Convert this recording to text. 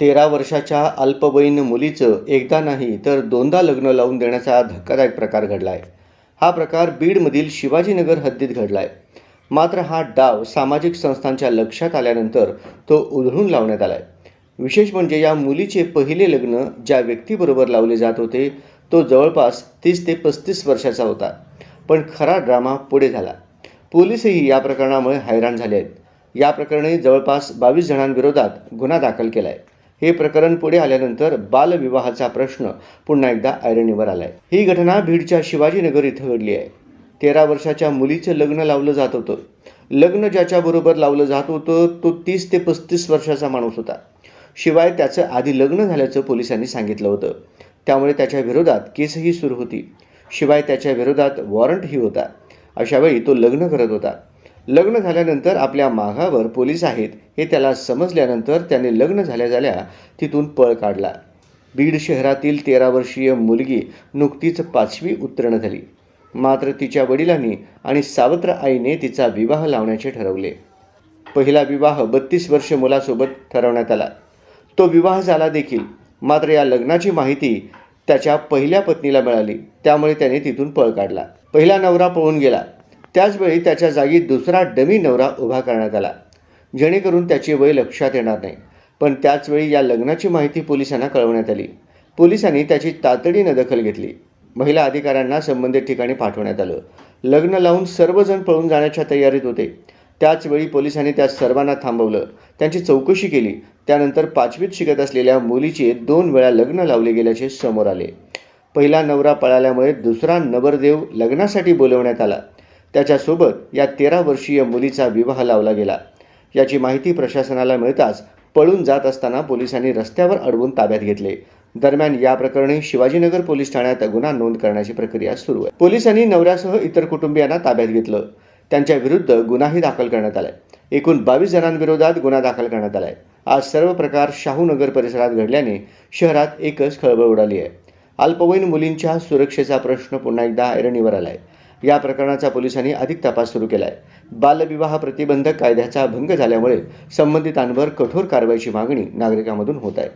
तेरा वर्षाच्या अल्पवयीन मुलीचं एकदा नाही तर दोनदा लग्न लावून देण्याचा धक्कादायक प्रकार घडला आहे हा प्रकार बीडमधील शिवाजीनगर हद्दीत घडला आहे मात्र हा डाव सामाजिक संस्थांच्या लक्षात आल्यानंतर तो उधळून लावण्यात आला आहे विशेष म्हणजे या मुलीचे पहिले लग्न ज्या व्यक्तीबरोबर लावले जात होते तो जवळपास तीस ते पस्तीस वर्षाचा होता. पण खरा ड्रामा पुढे झाला. पोलीसही या प्रकरणामुळे हैराण झाले आहेत. या प्रकरणी जवळपास बावीस जणांविरोधात गुन्हा दाखल केला आहे हे प्रकरण पुढे आल्यानंतर बालविवाहाचा प्रश्न पुन्हा एकदा ऐरणीवर आलाय. ही घटना बीडच्या शिवाजीनगर इथं घडली आहे. तेरा वर्षाच्या मुलीचं लग्न लावलं जात होतं. लग्न ज्याच्याबरोबर लावलं जात होतं तो तीस ते पस्तीस वर्षाचा माणूस होता. शिवाय त्याचं आधी लग्न झाल्याचं पोलिसांनी सांगितलं होतं. त्यामुळे त्याच्या विरोधात केसही सुरू होती. शिवाय त्याच्या विरोधात वॉरंटही होता. अशावेळी तो लग्न करत होता. लग्न झाल्यानंतर आपल्या मागावर पोलीस आहेत हे त्याला समजल्यानंतर त्याने लग्न झाल्या झाल्या तिथून पळ काढला. बीड शहरातील तेरा वर्षीय मुलगी नुकतीच पाचवी उत्तीर्ण झाली. मात्र तिच्या वडिलांनी आणि सावत्र आईने तिचा विवाह लावण्याचे ठरवले. पहिला विवाह बत्तीस वर्ष मुलासोबत ठरवण्यात आला. तो विवाह झाला देखील मात्र या लग्नाची माहिती त्याच्या पहिल्या पत्नीला मिळाली त्यामुळे त्याने तिथून पळ काढला. पहिला नवरा पळून गेला. त्याचवेळी त्याच्या जागी दुसरा डमी नवरा उभा करण्यात आला. जेणेकरून त्याचे वय लक्षात येणार नाही. पण त्याचवेळी या लग्नाची माहिती पोलिसांना कळवण्यात आली. पोलिसांनी त्याची तातडीनं दखल घेतली. महिला अधिकाऱ्यांना संबंधित ठिकाणी पाठवण्यात आलं. लग्न लावून सर्वजण पळून जाण्याच्या तयारीत होते. त्याचवेळी पोलिसांनी त्या सर्वांना थांबवलं. त्यांची चौकशी केली. त्यानंतर पाचवीत शिकत असलेल्या मुलीचे दोन वेळा लग्न लावले गेल्याचे समोर आले. पहिला नवरा पळाल्यामुळे दुसरा नवरदेव लग्नासाठी बोलवण्यात आला. त्याच्यासोबत या तेरा वर्षीय मुलीचा विवाह लावला गेला. याची माहिती प्रशासनाला मिळताच पळून जात असताना पोलिसांनी रस्त्यावर अडवून ताब्यात घेतले. दरम्यान या प्रकरणी शिवाजीनगर पोलीस ठाण्यात गुन्हा नोंद करण्याची प्रक्रिया सुरू आहे. पोलिसांनी नवऱ्यासह इतर कुटुंबियांना ताब्यात घेतलं. त्यांच्या विरुद्ध गुन्हाही दाखल करण्यात आलाय. एकूण बावीस जणांविरोधात गुन्हा दाखल करण्यात आलाय. आज सर्व प्रकार शाहूनगर परिसरात घडल्याने शहरात एकच खळबळ उडाली आहे. अल्पवयीन मुलींच्या सुरक्षेचा प्रश्न पुन्हा एकदा ऐरणीवर आलाय. या प्रकरणाचा पोलिसांनी अधिक तपास सुरू केला आहे बालविवाह प्रतिबंधक कायद्याचा भंग झाल्यामुळे संबंधितांवर कठोर कारवाईची मागणी नागरिकांमधून होत आहे.